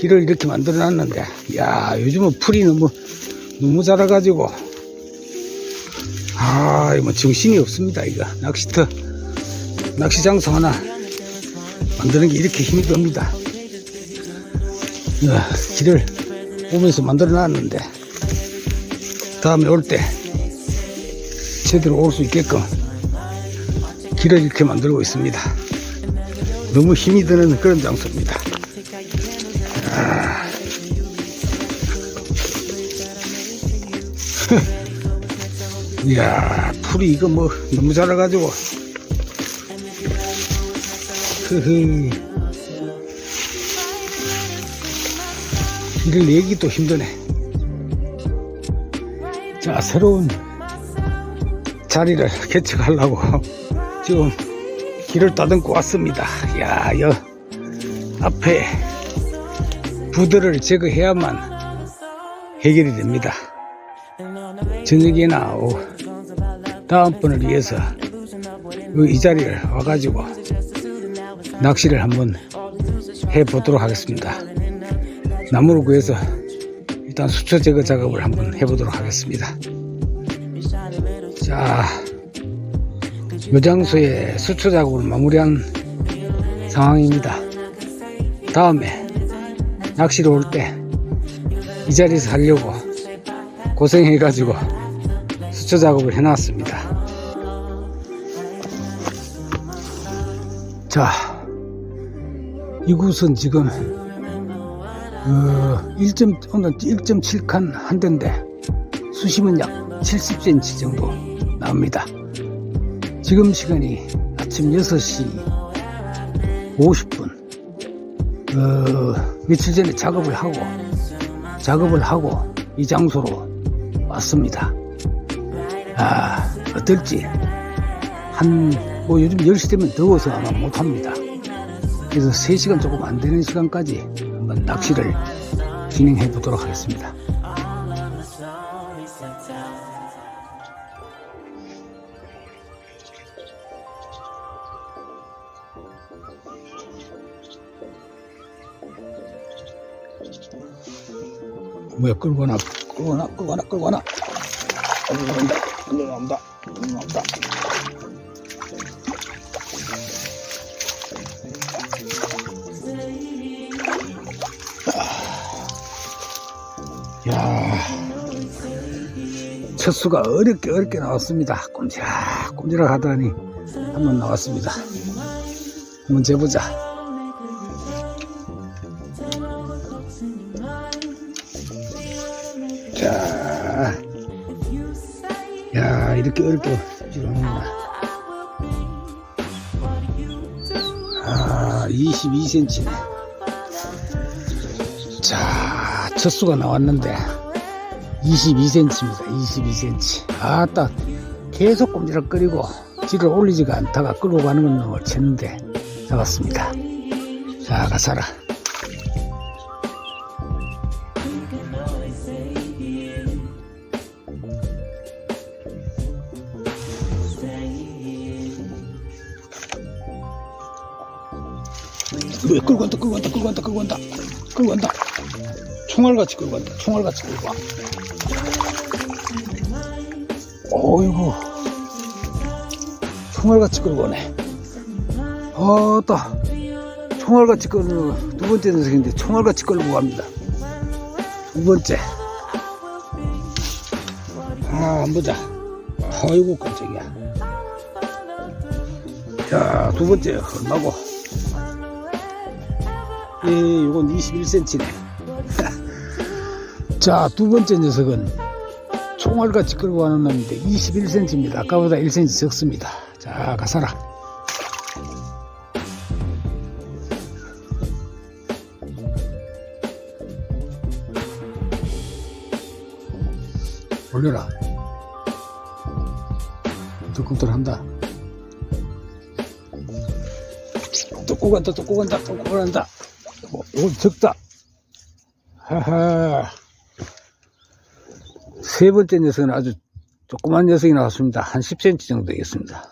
길을 이렇게 만들어 놨는데, 야 요즘은 풀이 너무, 너무 자라 가지고, 아, 이거 뭐 정신이 없습니다, 이거. 낚시터, 낚시 장소 하나 만드는 게 이렇게 힘이 듭니다. 야, 길을 오면서 만들어 놨는데, 다음에 올 때, 제대로 올 수 있게끔 길을 이렇게 만들고 있습니다. 너무 힘이 드는 그런 장소입니다. 아. 이야, 풀이 이거 뭐 너무 자라가지고. 흐흐. 길을 내기도 힘드네. 자, 새로운 자리를 개척하려고 지금 길을 따듬고 왔습니다. 야, 여 앞에 부들을 제거해야만 해결이 됩니다. 저녁이나 오후 다음번을 위해서 이 자리를 와가지고 낚시를 한번 해보도록 하겠습니다. 나무를 구해서 일단 수초 제거 작업을 한번 해보도록 하겠습니다. 자, 요 장소에 수초 작업을 마무리한 상황입니다. 다음에 낚시를 올 때 이 자리에서 하려고 고생해가지고 수초 작업을 해놨습니다. 자, 이곳은 지금 어, 1. 오늘 1.7칸 한 대인데 수심은 약 70cm 정도 나옵니다. 지금 시간이 아침 6시 50분. 어, 며칠 전에 작업을 하고, 작업을 하고 이 장소로 왔습니다. 아, 어떨지. 한, 뭐 요즘 10시 되면 더워서 아마 못합니다. 그래서 3시간 조금 안 되는 시간까지 한번 낚시를 진행해 보도록 하겠습니다. 뭐야 끌고 나? 끌고 나? 끌고 나? 끌고 나? 올라온다. 올라온다. 올라온다. 야 첫수가 어렵게 어렵게 나왔습니다. 꼼지락 꼼지락 하더니 한번 나왔습니다. 한번 재보자 자, 이렇게 어렵게 지르는구나. 아, 22cm네. 자, 첫 수가 나왔는데 22cm입니다. 22cm. 아따, 계속 꼼지락거리고 지를 올리지가 않다가 끌고 가는 건 놈을 챘는데 잡았습니다. 자, 가사라. 왜 끌고 간다 끌고 간다 끌고 간다 끌고 간다. 끌고 간다. 총알같이 끌고 간다. 총알같이 끌고 가 어이구. 총알같이 끌고 가네. 아따 총알같이 끌고 두 번째 녀석인데 총알같이 끌고 갑니다. 두 번째. 아 한보자. 아이고 깜짝이야. 자두 번째. 헐나고 예, 이건 21cm네. 자, 두 번째 녀석은 총알같이 끌고 가는 놈인데 21cm입니다. 아까보다 1cm 적습니다. 자, 가사라. 올려라. 뚜껑들 한다. 뚜껑 간다, 뚜껑 간다, 뚜껑 간다. 뭐, 이건 적다. 하하. 세 번째 녀석은 아주 조그만 녀석이 나왔습니다. 한 10cm 정도 되겠습니다.